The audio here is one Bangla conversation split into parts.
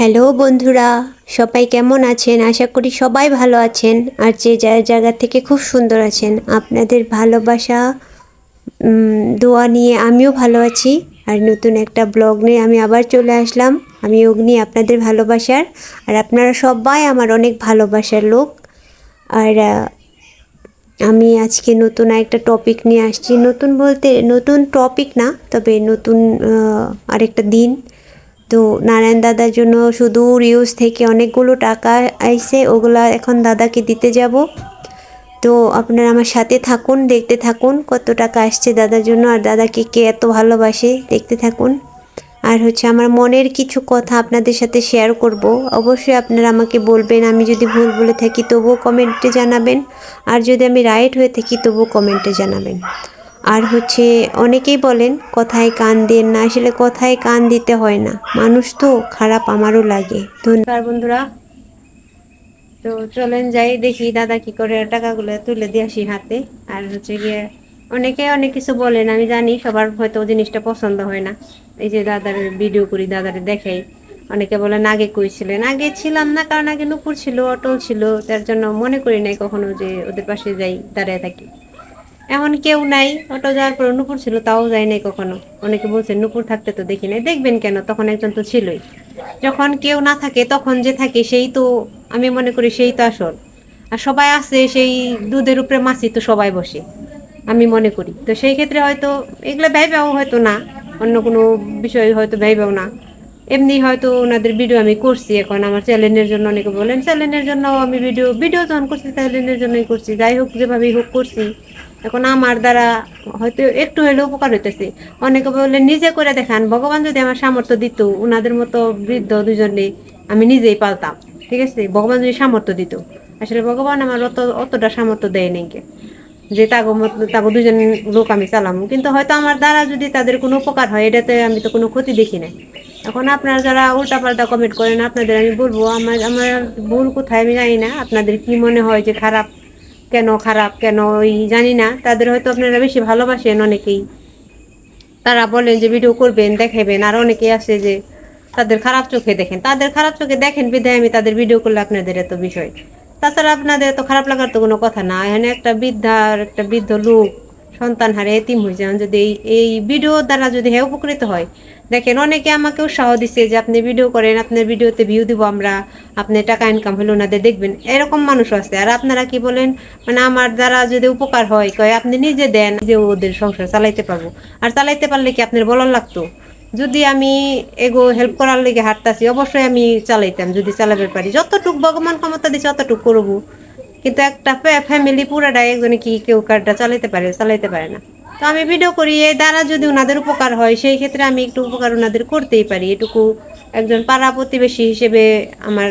হ্যালো বন্ধুরা, সবাই কেমন আছেন? আশা করি সবাই ভালো আছেন আর যে যার জায়গা থেকে খুব সুন্দর আছেন। আপনাদের ভালোবাসা দোয়া নিয়ে আমিও ভালো আছি। আর নতুন একটা ব্লগ নিয়ে আমি আবার চলে আসলাম। আমি অগ্নি, আপনাদের ভালোবাসার। আর আপনারা সবাই আমার অনেক ভালোবাসার লোক। আর আমি আজকে নতুন একটা টপিক নিয়ে আসছি। নতুন বলতে নতুন টপিক না, তবে নতুন আরেকটা দিন। তো নারায়ণ দাদার জন্য সুদূর ইউজ থেকে অনেকগুলো টাকা আইছে, ওগুলা এখন দাদাকে দিতে যাব। তো আপনারা আমার সাথে থাকুন, দেখতে থাকুন কত টাকা আসছে দাদার জন্য আর দাদাকে কে এত ভালোবাসে, দেখতে থাকুন। আর হচ্ছে আমার মনের কিছু কথা আপনাদের সাথে শেয়ার করব। অবশ্যই আপনারা আমাকে বলবেন, আমি যদি ভুল বলে থাকি তবুও কমেন্টে জানাবেন। আর যদি আমি রাইট হয়ে থাকি তবুও কমেন্টে জানাবেন। আর হচ্ছে অনেকেই বলেন, কথায় কান দেন না। আসলে কথায় কান দিতে হয় না। মানুষ তো খারাপ আমারও লাগে। ধন্যবাদ। বন্ধুরা। তো চলেন যাই, দেখি দাদা কি করে টাকাগুলো তুলে দিয়ে আসি হাতে। আর হচ্ছে গিয়ে অনেকে অনেক কিছু বলেন, আমি জানি সবার হয়তো জিনিসটা পছন্দ হয় না। এই যে দাদার ভিডিও করি, দাদারে দেখাই অনেকে বলেন, আগে কইছিলেন আগে ছিলাম না, কারণ আগে নুপুর ছিল, অটল ছিল। তার জন্য মনে করি নাই কখনো যে ওদের পাশে যাই, দাঁড়ায় থাকি। এমন কেউ নাই, অটো যাওয়ার পর নুপুর ছিল, তাও যায় নাই কখনো। অনেকে বলছেন নুপুর থাকতে তো দেখি নাই। দেখবেন কেন? তখন একজন তো ছিলই। যখন কেউ না থাকে, তখন যে থাকে, সেই তো, আমি মনে করি সেই তো আসল। আর সবাই আছে, সেই দুধের উপরে মাছি তো সবাই বসে, আমি মনে করি। তো সেই ক্ষেত্রে হয়তো, এগুলো ভেবেও হয়তো না, অন্য কোনো বিষয় হয়তো ভেবেও না। এমনি হয়তো ওনাদের ভিডিও আমি করছি এখন আমার চ্যানেলের জন্য, অনেকে বলেন, চ্যানেলের জন্য আমি ভিডিও ভিডিও যখন করছি, চ্যানেলের জন্যই করছি। যাই হোক, যেভাবেই হোক করছি। এখন আমার দ্বারা হয়তো একটু হলেও উপকার হইতেছে। অনেকে বলে, নিজে করে দেখান, ভগবান যদি আমার সামর্থ্য দিত ওনাদের মতো বৃদ্ধ দুজনে আমি নিজেই পালতাম। ঠিক আছে? ভগবান যদি সামর্থ্য দিত। আসলে ভগবান আমার অত, অতটা সামর্থ্য দেয় নাকি যে তাগো তাগো দুজন লোক আমি চালাম। কিন্তু হয়তো আমার দ্বারা যদি তাদের কোনো উপকার হয়, এটাতে আমি তো কোনো ক্ষতি দেখি না এখন আপনারা যারা উল্টাপাল্টা কমেন্ট করেন, আপনাদের আমি বলব, আমার আমার ভুল কোথায় আমি জানি না। আপনাদের কি মনে হয় যে খারাপ কেন খারাপ, কেন ওই জানি না। তাদের হয়তো আপনারা বেশি ভালোবাসেন অনেকেই। তারা বলেন যে ভিডিও করবেন দেখাবেন আর অনেকেই আছে যে তাদের খারাপ চোখে দেখেন। তাদের খারাপ চোখে দেখেন বিধায় আমি তাদের ভিডিও করলে আপনাদের এত বিষয়। তাছাড়া আপনাদের এত খারাপ লাগার তো কোনো কথা না। এখানে একটা বৃদ্ধার, একটা বৃদ্ধ লোক সন্তান হারে এতিম হয়েছে এখন যদি এই ভিডিও দ্বারা যদি হ্যাঁ উপকৃত হয়, দেখেন অনেকে আমাকে উৎসাহ দিচ্ছে যে আপনি ভিডিও করেন, আপনার ভিডিওতে ভিউ দিব আমরা, আপনি টাকা ইনকাম হলে ওনাদের দেখবেন এরকম মানুষও আছে। আর আপনারা কি বলেন মানে আমার দ্বারা যদি উপকার হয়, কয় আপনি নিজে দেন যে ওদের সংসার চালাইতে পারব। আর চালাইতে পারলে কি আপনার বলার লাগতো? যদি আমি এগো হেল্প করার লেগে হাঁটতাছি, অবশ্যই আমি চালাইতাম, যদি চালাতে পারি। যতটুক ভগবান ক্ষমতা দিচ্ছে অতটুক করব। কিন্তু একটা ফ্যামিলি পুরাটাই একজনে কি কেউ কারটা চালাইতে পারে চালাইতে পারে না। তো আমি ভিডিও করি, এই দ্বারা যদি ওনাদের উপকার হয়, সেই ক্ষেত্রে আমি একটু উপকার ওনাদের করতেই পারি। এটুকু একজন পাড়া প্রতিবেশী হিসেবে আমার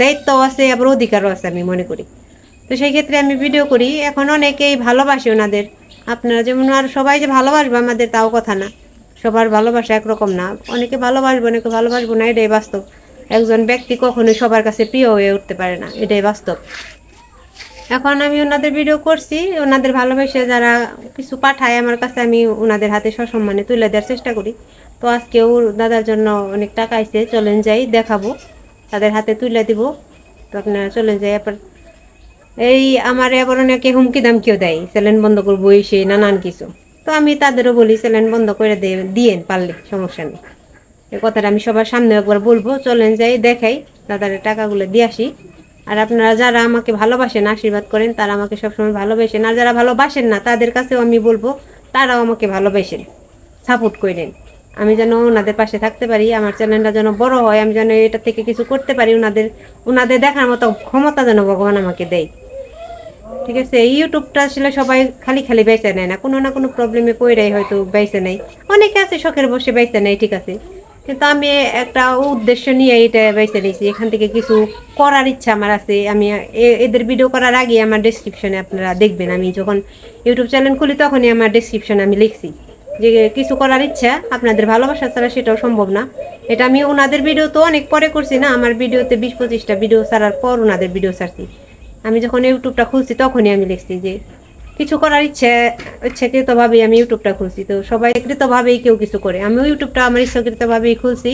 দায়িত্ব আছে, আবার অধিকারও আছে আমি মনে করি। তো সেই ক্ষেত্রে আমি ভিডিও করি। এখন অনেকেই ভালোবাসে ওনাদের আপনারা যেমন আর সবাই যে ভালোবাসবে আমাদের, তাও কথা না। সবার ভালোবাসা একরকম না। অনেকে ভালোবাসবে, অনেকে ভালোবাসবো না, এটাই বাস্তব। একজন ব্যক্তি কখনোই সবার কাছে প্রিয় হয়ে উঠতে পারে না, এটাই বাস্তব। এখন আমি ওনাদের ভিডিও করছি। ওনাদের ভালোবেসে যারা কিছু পাঠায়, আমার কাছে আমি ওনাদের হাতে সসম্মানে তুলে দেওয়ার চেষ্টা করি। তো আজকেও দাদার জন্য অনেক টাকা আইছে, চলেন যাই, দেখাবো। তাদের হাতে তুলে দিব। তো আপনারা চলে যাই এরপর এই আমার আবার অনেকে হুমকি দাম কেউ দেয় স্যালেন বন্ধ করব, এই সেই নানান কিছু। তো আমি তাদেরও বলি স্যালেন বন্ধ করে দিয়ে দিয়েন, পারলে সমস্যা নেই। এ কথাটা আমি সবার সামনে একবার বলব, চলেন যাই, দেখাই, দাদার টাকাগুলো দিয়ে আসি। আর আপনারা যারা আমাকে ভালোবাসেন, আশীর্বাদ করেন, তারা আমাকে সবসময় ভালোবাসেন। আর যারা ভালোবাসেন না, তাদের কাছেও আমি বলব, তারাও আমাকে ভালোবাসেন, সাপোর্ট করেন। আমি যেন ওনাদের পাশে থাকতে পারি, আমার চ্যানেলটা যেন বড় হয়, আমি যেন এটা থেকে কিছু করতে পারি, ওনাদের ওনাদের দেখার মতো ক্ষমতা যেন ভগবান আমাকে দেয়। ঠিক আছে ইউটিউবটা আসলে সবাই খালি খালি বেঁচে নেয় না, কোনো না কোনো প্রবলেমে পড়েই হয়তো বেঁচে নেয়। অনেকে আছে শখের বসে বেঁচে নেয়, ঠিক আছে। কিন্তু আমি একটা উদ্দেশ্য নিয়ে এটা বেছে নিয়েছি। এখান থেকে কিছু করার ইচ্ছা আমার আছে। আমি এদের ভিডিও করার আগে আমার ডেসক্রিপশনে আপনারা দেখবেন। আমি যখন ইউটিউব চ্যানেল খুলি তখনই আমার ডেসক্রিপশনে আমি লিখছি যে কিছু করার ইচ্ছা, আপনাদের ভালোবাসা ছাড়া সেটাও সম্ভব না। এটা আমি ওনাদের ভিডিও তো অনেক পরে করছি না, আমার ভিডিওতে বিশ পঁচিশটা ভিডিও ছাড়ার পর ওনাদের ভিডিও ছাড়ছি। আমি যখন ইউটিউবটা খুলছি তখনই আমি লিখছি যে কিছু করার ইচ্ছে ইচ্ছাকৃতভাবেই আমি ইউটিউবটা খুলছি। তো সবাই কৃতভাবেই কেউ কিছু করে। আমিও ইউটিউবটা আমার ইচ্ছাকৃতভাবেই খুলছি।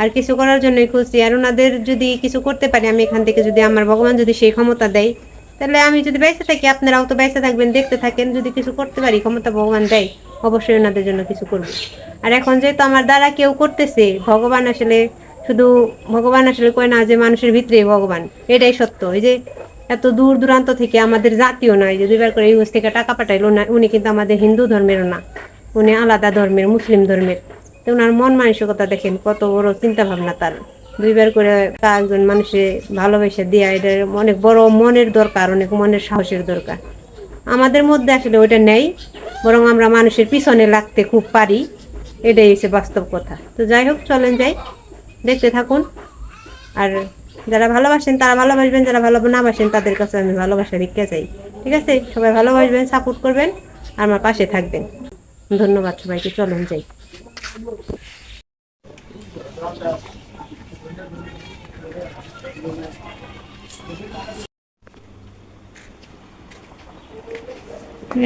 আর কিছু করার জন্যই খুঁজছি আর ওনাদের যদি কিছু করতে পারি, আমি এখান থেকে যদি আমার ভগবান যদি সেই ক্ষমতা দেয়, তাহলে আমি যদি বেঁচে থাকি, আপনারাও তো বেঁচে থাকবেন, দেখতে থাকেন। যদি কিছু করতে পারি, ক্ষমতা ভগবান দেয়, অবশ্যই ওনাদের জন্য কিছু করব। আর এখন যেহেতু আমার দ্বারা কেউ করতেছে, ভগবান আসলে শুধু ভগবান আসলে কয় না যে মানুষের ভিতরে ভগবান। এটাই সত্য। এই যে এত দূর দূরান্ত থেকে আমাদের জাতীয় নয়, যে দুইবার করে ইউএস থেকে টাকা পাঠাইলো না, উনি কিন্তু আমাদের হিন্দু ধর্মেরও না। উনি আলাদা ধর্মের, মুসলিম ধর্মের। তো ওনার মন মানসিকতা দেখেন, কত বড় চিন্তা ভাবনা তার। দুইবার করে একজন মানুষে ভালোবেসে দেয়া, এটা অনেক বড় মনের দরকার, অনেক মনের সাহসের দরকার। আমাদের মধ্যে আসলে ওইটা নেই, বরং আমরা মানুষের পিছনে লাগতে খুব পারি, এটাই হচ্ছে বাস্তব কথা। তো যাই হোক, চলেন যাই, দেখতে থাকুন, আর যারা ভালোবাসেন তারা ভালোবাসবেন যারা ভালো না বাসেন তাদের কাছে আমি ভালোবাসা ভিক্ষা চাই। ঠিক আছে? সবাই ভালোবাসবেন সাপোর্ট করবেন আর আমার পাশে থাকবেন। ধন্যবাদ সবাইকে চলুন যাই।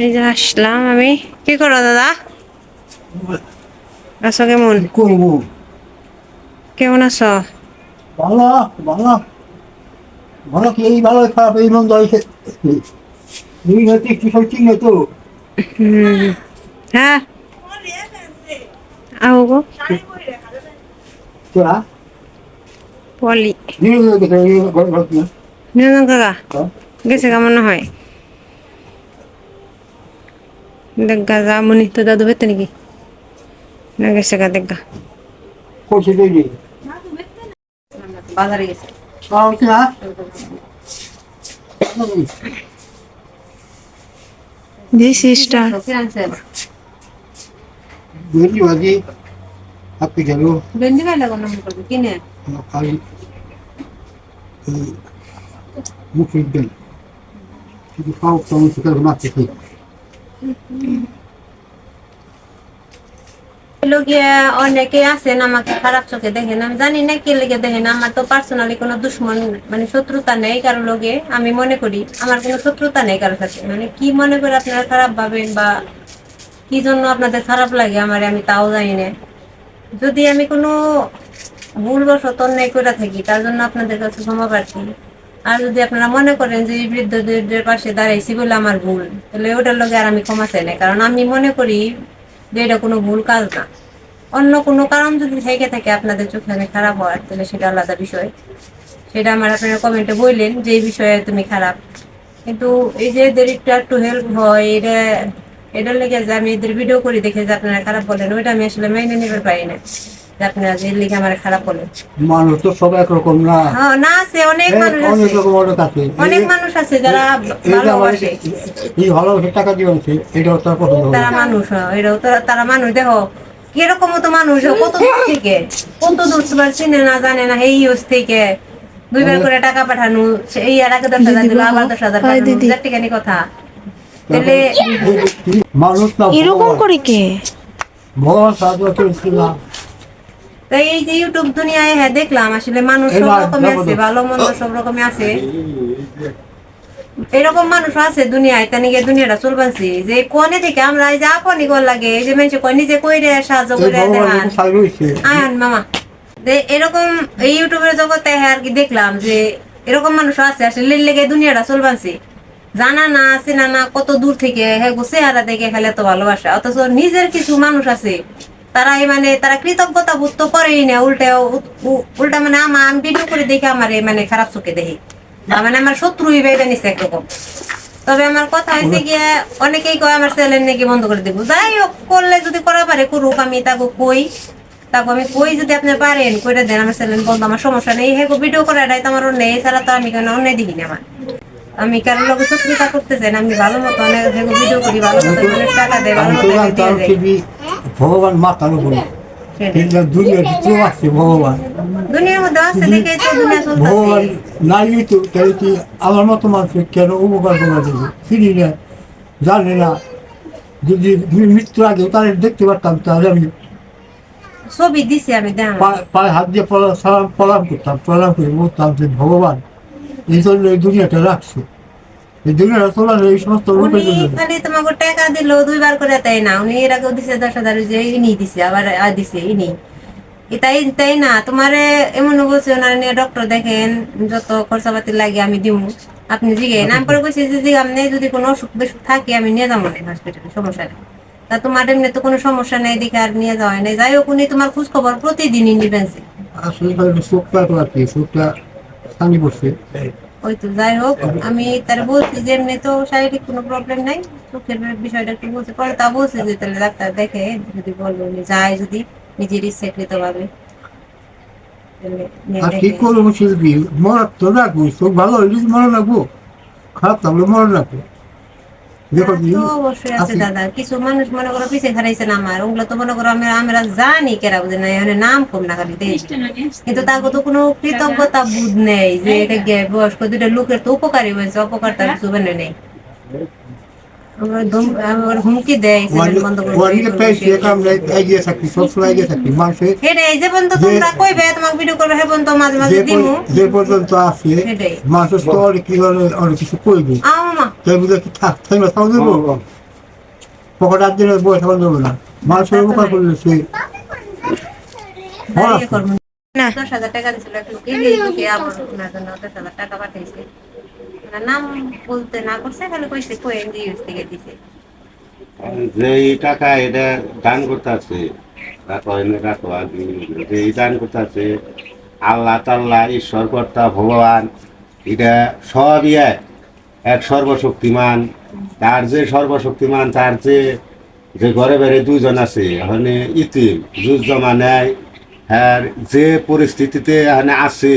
এই যে আসলাম আমি। কি করো দাদা? আছো কেমন? কেমন আছো? ভালো ভালো ভালো কি এই ভালো খারাপ এই মন্দ হয়েছে দুই হচ্ছে একটু সত্যি না তো হ্যাঁ। আও গো। তোরা? পলি। এই নিরঞ্জন কাকা হ্যাঁ? গেছে কেমন হয়? দেখা যা মনি তো দাদু বেতে নাকি? না গেছে গা দেখা তৈরি বাজারে গেছে। আর কিনা দিস স্টার ভেন্ডি ভাজি হাতে গেল ভেন্ডি ভাই লাগানো করবে কিনে খালি মুখের দেন শুধু খাও তেমন সেখানে মারতে খাই অনেকে আছেন, আমাকে খারাপ চোখে দেখেন। আমি জানি না কি লেগে দেখেন, আমার তো পার্সোনালি কোনো দুশ্মন মানে শত্রুতা নেই কারও লোকে আমি মনে করি। আমার কোনো শত্রুতা নেই কারোর সাথে। মানে কি মনে করে আপনারা খারাপ ভাবেন বা কি জন্য আপনাদের খারাপ লাগে আমার, আমি তাও জানি না। যদি আমি কোনো ভুলবশত অন্যায় করে থাকি, তার জন্য আপনাদের কাছে ক্ষমা প্রার্থী। আর যদি আপনারা মনে করেন যে বৃদ্ধদের পাশে দাঁড়াইছি বলে আমার ভুল, তাহলে ওটার লগে আর আমি ক্ষমা চাই না। কারণ আমি মনে করি যে এটা কোনো ভুল কাজ না। অন্য কোনো কারণ যদি থেকে থাকে আপনাদের চোখে আমি খারাপ হওয়ার, তাহলে সেটা আলাদা বিষয়। সেটা আমার আপনারা কমেন্টে বললেন যে এই বিষয়ে তুমি খারাপ। কিন্তু এই যে এদের একটু একটু হেল্প হয়, এটা, এটার লেগে যে আমি এদের ভিডিও করি দেখে যে আপনারা খারাপ বলেন, ওইটা আমি আসলে মেনে নিতে পারি না। আপনারা যে লিখে আমার খারাপ বলেন মানুষ তো সব একরকম না। হ্যাঁ না আছে অনেক মানুষ অনেক রকম অনেক আছে। অনেক মানুষ আছে যারা এই যে আমার ভালোবাসে এই ভালোবাসে টাকা দিবেন এটাও তার পছন্দ তারা মানুষ এটাও তারা মানুষ। দেখো কীরকম তো মানুষ কত দূর থেকে? কত দূর তোমার চিনে না জানে না এই ইউজ থেকে। দুইবার করে টাকা পাঠানো এই আর আগে দশ হাজার দিল আবার দশ হাজার পাঠানো কথা। তাহলে মানুষ না এরকম করে কে? ভগবান সাহায্য করেছিল এই যে ইউটিউব দুনিয়ায় হ্যাঁ দেখলাম আসলে মানুষ সব যাব আছে ভালো মন্দ সব রকমের আছে। এরকম মানুষ আছে দুনিয়ায় তানি গিয়ে দুনিয়াটা চলবানছি যে কোনে থেকে আমরা এই যে আপনি গোল লাগে এই যে মানুষ কয় নিজে কইরে সাহায্য করে দেখান। আয়ান মামা যে এরকম এই ইউটিউবের জগতে আর কি দেখলাম যে এরকম মানুষ আছে আসলে লেগে দুনিয়াটা চলবানছি জানা না চেনা না কত দূর থেকে হ্যাঁ গো চেহারা দেখে খেলে তো ভালোবাসা। অথচ নিজের কিছু মানুষ আছে তারা মানে তারা কৃতজ্ঞতা বোধ তো করেই না উল্টা উল্টা মানে আমার আমি ভিডিও করে দেখে আমার মানে খারাপ চোখে দেখি। মানে আমার শত্রুই ভেবে নিছে একরকম। তবে আমার কথা হয়েছে গিয়ে অনেকেই কয় আমার চ্যানেল নাকি বন্ধ করে দেবো। যাই হোক করলে যদি করা পারে করুক আমি তাকে কই তাকে আমি কই যদি আপনি পারেন কইরা দেন আমার চ্যানেল বন্ধ আমার সমস্যা নেই। হেগো ভিডিও করাটাই তো আমার অন্য এছাড়া তো আমি কেন অন্য না আমার। আমি কারোর লোক শত্রুতা করতে চাই না আমি ভালো মতো অনেক ভিডিও করি ভালো মতো টাকা দেয় ভালো মতো দিয়ে টিভি ভগবান মাতার উপরে। কিন্তু দুনিয়া ভগবান। ভগবান নাই তো তাহলে কি আমার মতো মানুষের কেন উপকার করা দেবে চিনি না জানি না। যদি মৃত্যুর আগে তাদের দেখতে পারতাম তাহলে আমি ছবি দিছি আমি পায়ে হাত দিয়ে প্রণাম প্রণাম করতাম প্রণাম করে বলতাম যে ভগবান এই জন্য এই দুনিয়াটা রাখছে। এই দুনিয়াটা তোলার এই সমস্ত উনি খালি তোমাকে টাকা দিল দুইবার করে তাই না। উনি এর আগেও দিছে দশ হাজার যে ইনি দিছে আবার আর দিছে ইনি এটাই তাই না তোমারে এমন বলছে ওনারা নিয়ে ডক্টর দেখেন যত খরচাপাতি লাগে আমি দিব আপনি পরে কইছি যে যদি কোনো অসুখ বিসুখ থাকে আমি নিয়ে যাব না হসপিটালে সমস্যা নেই। তা তোমার এমনি তো কোনো সমস্যা নেই দেখে আর নিয়ে যাওয়া নেই। যাই হোক উনি তোমার খোঁজ খবর প্রতিদিনই নিবেন আসলে চোখটা তো আর কি চোখটা পড়ছে। ওই তো যাই হোক আমি তার বলছি যে এমনি তো শারীরিক কোনো প্রবলেম নাই চোখের বিষয়টা একটু বলছে। পরে তা বলছে যে তাহলে ডাক্তার দেখে যদি বলব যায় যদি নিজের ইচ্ছাকৃত ভাবে কি করব শিল্পী মরার তো রাখব চোখ ভালো হইলে মরা রাখব খারাপ থাকলে মরা রাখব দেখো তা তো অবশ্যই আছে আছে। দাদা কিছু মানুষ মনে করো পিছিয়ে খারাইছে না আমার। ওগুলো তো মনে করো আমরা আমরা জানি কেরা বুঝে না এখানে নাম কম না খালি দেই কিন্তু তার তো কোনো কৃতজ্ঞতা বুধ নেই যে এটা বয়স্ক দুটা লোকের তো উপকারী হয়েছে অপকার তার কিছু বেনে নেই। হুমকি দেয় যে পর্যন্ত সেটাই। মানুষের তো অনেক অনেক কিছু করব তাই বুঝে কি থাক তাই না তাও দেবো পকেট আর দিলে দেবো না। মানুষের উপকার করলে সে না। দশ হাজার টাকা দিছিল এক লোক লোকে আবার জন্য দশ হাজার টাকা ওনার যে টাকা এটা দান আল্লাহ ঈশ্বর ভগবান, এটা সবই এক এক সর্বশক্তিমান। তার যে সর্বশক্তিমান, তার যে যে ঘরে বেড়ে দুজন আছে, এখানে ইতিম জুজ জমা নেয় আর যে পরিস্থিতিতে এখানে আছে,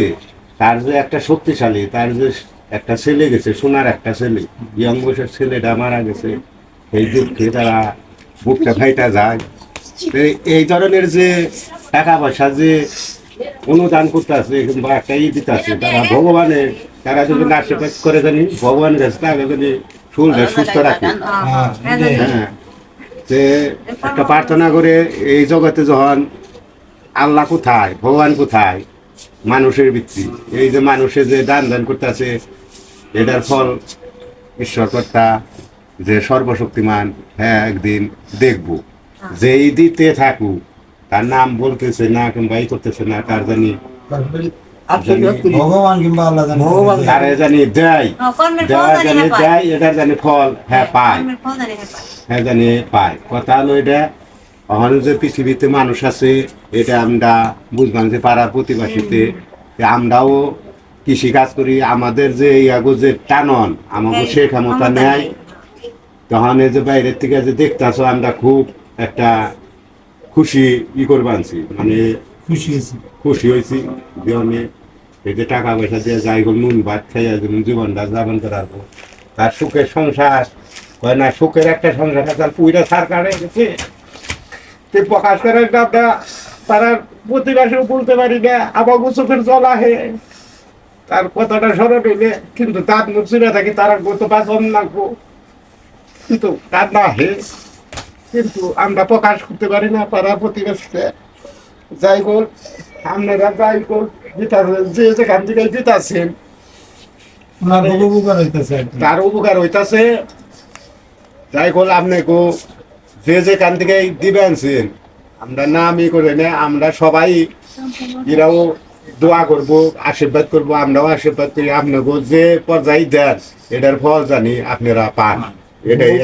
তার যে একটা শক্তিশালী, তার যে একটা ছেলে গেছে, সোনার একটা ছেলে। ইয়ং বয়সের ছেলেটা মারা গেছে। এই দুঃখে তারা বুকটা ফাইটা যায়। এই ধরনের যে টাকা পয়সা যে অনুদান করতে আছে কিংবা একটা ই দিতে আছে তারা ভগবানের, তারা যদি আশীর্বাদ করে জানি, ভগবানের কাছে যদি শরীরটা সুস্থ রাখে। হ্যাঁ। যে একটা প্রার্থনা করে, এই জগতে যখন আল্লাহ কোথায়, ভগবান কোথায়, মানুষের ভিত্তি, এই যে মানুষের যে দান দান করতেছে এটার ফল ঈশ্বরকর্তা যে সর্বশক্তিমান হ্যাঁ একদিন দেখব যেই দিতে থাকুক তার নাম বলতেছে না কিংবা ই করতেছে না তার জানি ভগবান কিংবা আল্লাহ জানে। ভগবান তারে জানি দেয় জানি। দেয় এটার জানি ফল হ্যাঁ পায় জানি না পায়। হ্যাঁ জানি পায় কথা হলো এটা এখন যে পৃথিবীতে মানুষ আছে এটা আমরা বুঝলাম যে পাড়া প্রতিবাসীতে যে আমরাও কৃষি কাজ করি আমাদের যে ইয়াগো যে টানন আমাকে সে ক্ষমতা নেয় তখন এই যে বাইরের থেকে যে দেখতেছো আমরা খুব একটা খুশি ই করবানছি মানে খুশি হয়েছি। খুশি হয়েছি জীবনে এই যে টাকা পয়সা দিয়ে যাই হোক নুন ভাত খাইয়া যেমন জীবনটা যাপন করার তার সুখের সংসার কয় না সুখের একটা সংসার তার পুইরা সরকারে গেছে। তে প্রকাশ করে একটা তারা প্রতিবাসীও বলতে পারি না আমাকে চোখের জল আহে। তার কথাটা স্মরণ হইলে কিন্তু তার মুখ শুনে থাকি তারা গত বাঁচন লাগবো। কিন্তু তার না হে। কিন্তু আমরা প্রকাশ করতে পারি না পাড়া প্রতিবেশীতে যাই হোক আপনারা যাই হোক জিতাছেন যে যেখান থেকে জিতাছেন তার উপকার হইতাছে। যাই হোক আপনি গো যে যেখান থেকে দিবেনছেন আমরা নাম ই করে না আমরা সবাই এরাও দোয়া করব আশীর্বাদ করব আমরাও আশীর্বাদ করি আপনাকে যে পর্যায়ে দেন এটার ফল জানি আপনারা পান। এটাই।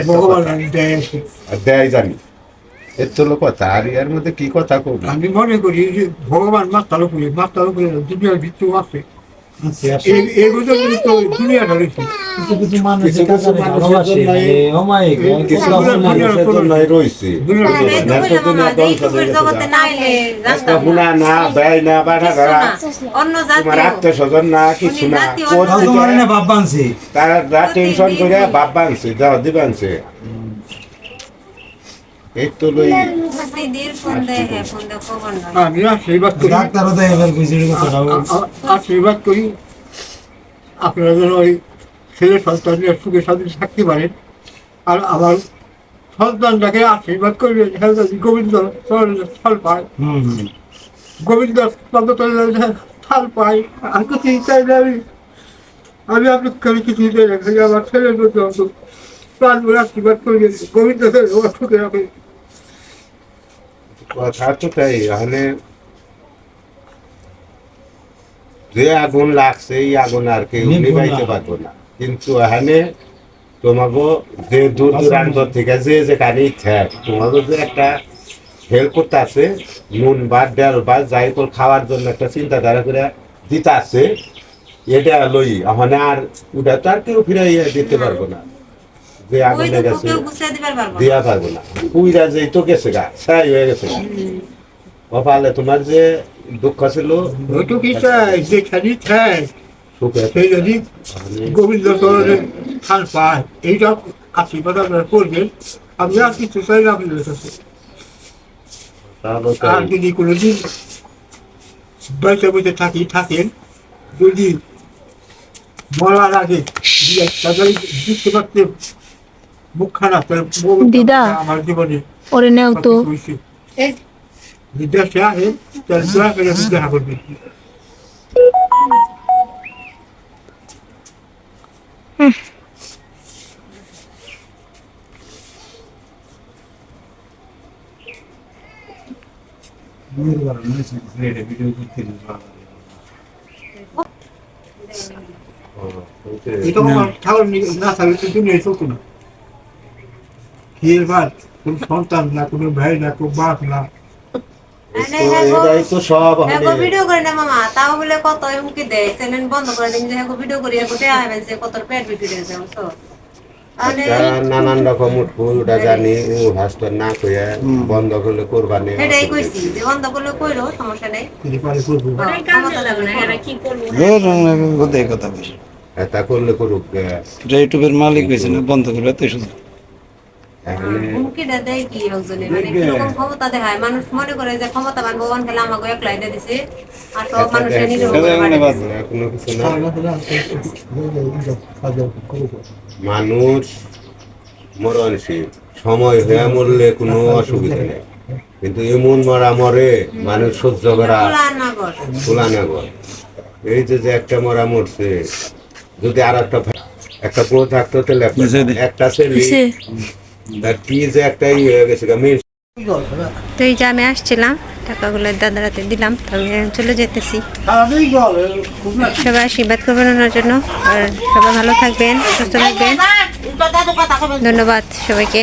দেয় জানি। এর তো কথা আর এর মধ্যে কি কথা করব আমি মনে করি যে ভগবান মাতালো করি মাতালো করে দুনিয়ার ভিত্তি আছে। এগুলো কিন্তু কিছু কিছু মানুষ ভালোবাসে, অমায়িক, কিছু মানুষের রয়েছে। না ব্যয় না বাধা তোমার আত্মীয় স্বজন না কিছু না। তারা টেনশন করে বাপ বানছে যা দিবে আনছে এই তো লই হ্যাঁ আশীর্বাদ করি। ডাক্তারও এবার আপনারা যেন ওই ছেলে সন্তানরা সুখে শান্তি থাকতে পারেন। আর আমার সন্তানটাকে আশীর্বাদ করবেন গোবিন্দ ফল পায়। হুম হুম। গোবিন্দ ফল পায় আর কিছু চাই না আমি। আমি আপনাকে কিছু আমার ছেলের মধ্যে প্রাণ আশীর্বাদ করবেন গোবিন্দ সুখে রাখে যে আগুন লাগছে এই আগুন আর পারব না। কিন্তু এখানে তোমাকে যে দূর দূরান্ত থেকে যে থাক তোমাকে যে একটা হেল্প করতে আছে নুন বা ডাল বা যাই করে খাওয়ার জন্য একটা চিন্তাধারা করে দিতে আছে এটা লই মানে আর ওটা তো আর কেউ ফিরাইয়া দিতে পারব না। যে আগুনে তো গেছে। কেউ গুছিয়ে দিবার পারব না। দিয়া পারব না। পুইরা যে তো গেছে গা ছাই হয়ে গেছে। কপালে তোমার যে দুঃখ ছিল ওইটুকুই চাই যেখানে থাক সুখে সেই যদি গোবিন্দ চরণের খান পায়। এইটা আশীর্বাদ আপনারা করবেন। আমি আর কিছু চাই না আপনাদের কাছে। আর যদি কোনোদিন বেঁচে বেঁচে থাকি থাকেন যদি মরার আগে বুঝতে পারতে মুখ খারাপ তাহলে বলবেন, দিদা। আমার জীবনে ওরে নেও তো হয়েছে। যদি দেশে আসে তাহলে করে ভিডিও করতে এটা আমার ঠাকুর না থাকলে দুনিয়ায় চলতো না বিয়ের বাদ কোনো সন্তান না কোনো ভাই না কোনো বাপ না হ্যাঁ এটাই তো সব হ্যাঁ ভিডিও করে না মামা তাও বলে কত হুমকি দেয় চ্যানেল বন্ধ করে দিন যে হ্যাঁ ভিডিও করি হ্যাঁ দেয়া হবে যে কত পেট ভিডিও দিয়েছে বুঝছ নানান রকম উঠবো ওটা জানি ও হাসতো না কইয়া বন্ধ করলে কোরবানি এটাই কইছি যে বন্ধ করলে কইরো সমস্যা নেই তিনি করব হ্যাঁ, ক্ষমতা থাকলে করো। কথা বেশি এটা করলে করুক। এটা ইউটিউবের মালিক হয়েছে না বন্ধ করলে তো শুধু হুমকিটা দেয় কি একজনে? মানে কীরকম ক্ষমতা দেখায়? মানুষ মনে করে যে ক্ষমতাবান ভগবান খেলে আমাকে একলাই দিয়ে দিছে। আর সব মানুষের নিজের এটা উপরে এমনি বাড়ি বাদ। দিছে। কোনো কিছু না। মানুষ মরণশীল। সময় হয়ে মরলে কোনো অসুবিধা নেই। কিন্তু এমন মরা মরে মানুষ সহ্য করা খোলা না গর এই যে যে একটা মরা মরছে যদি আর একটা একটা বউ থাকতো তাহলে একটা ছেলে কি যে হয়ে তো এই আমি আসছিলাম টাকাগুলো দাদার হাতে দিলাম তো আমি চলে যেতেছি সবাই আশীর্বাদ করবেন ওনার জন্য আর সবাই ভালো থাকবেন সুস্থ থাকবেন ধন্যবাদ সবাইকে